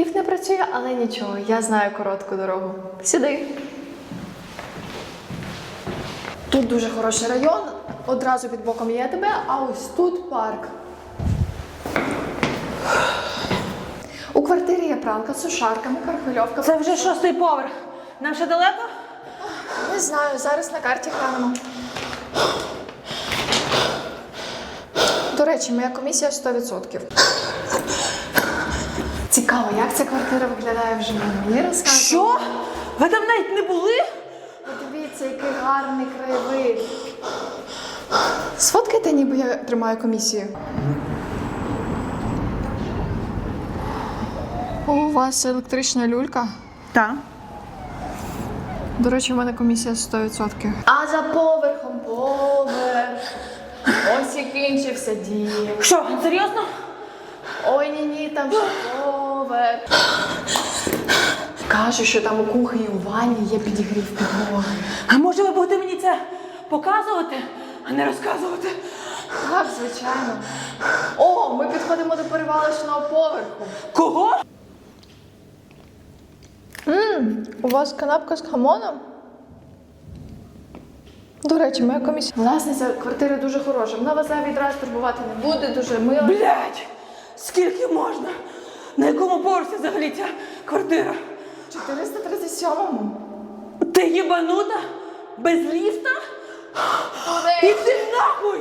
Ліфт не працює, але нічого, я знаю коротку дорогу. Сюди. Тут дуже хороший район. Одразу під боком є тебе, а ось тут парк. У квартирі є пралка, сушарка, мікрохвильовка. Це вже шостий поверх. Нам ще далеко? Не знаю, зараз на карті глянемо. До речі, моя комісія 100%. Цікаво, як ця квартира виглядає вже мені розказує. Що? Ви там навіть не були? Подивіться, який гарний краєвид. Сфоткайте, ніби я тримаю комісію. О, у вас електрична люлька. Так. До речі, в мене комісія 100%. А за поверхом поверх. Ось і кінчився дім. Що, серйозно? Ой, ні, ні, там ще поверх. Кажуть, що там у кухні, у ванні є підігрів підлоги. А може ви будете мені це показувати, а не розказувати? Так, звичайно. О, ми підходимо до перевалочного поверху. Кого? Мм, у вас канапка з хамоном? До речі, моя комісія. Власниця квартири дуже хороша. Вона вас зайвий раз турбувати не буде, дуже мила. Блять! Скільки можна? На якому поверсі взагалі ця квартира? 437-му. Ти їбанута? Без ліфта? Іди нахуй!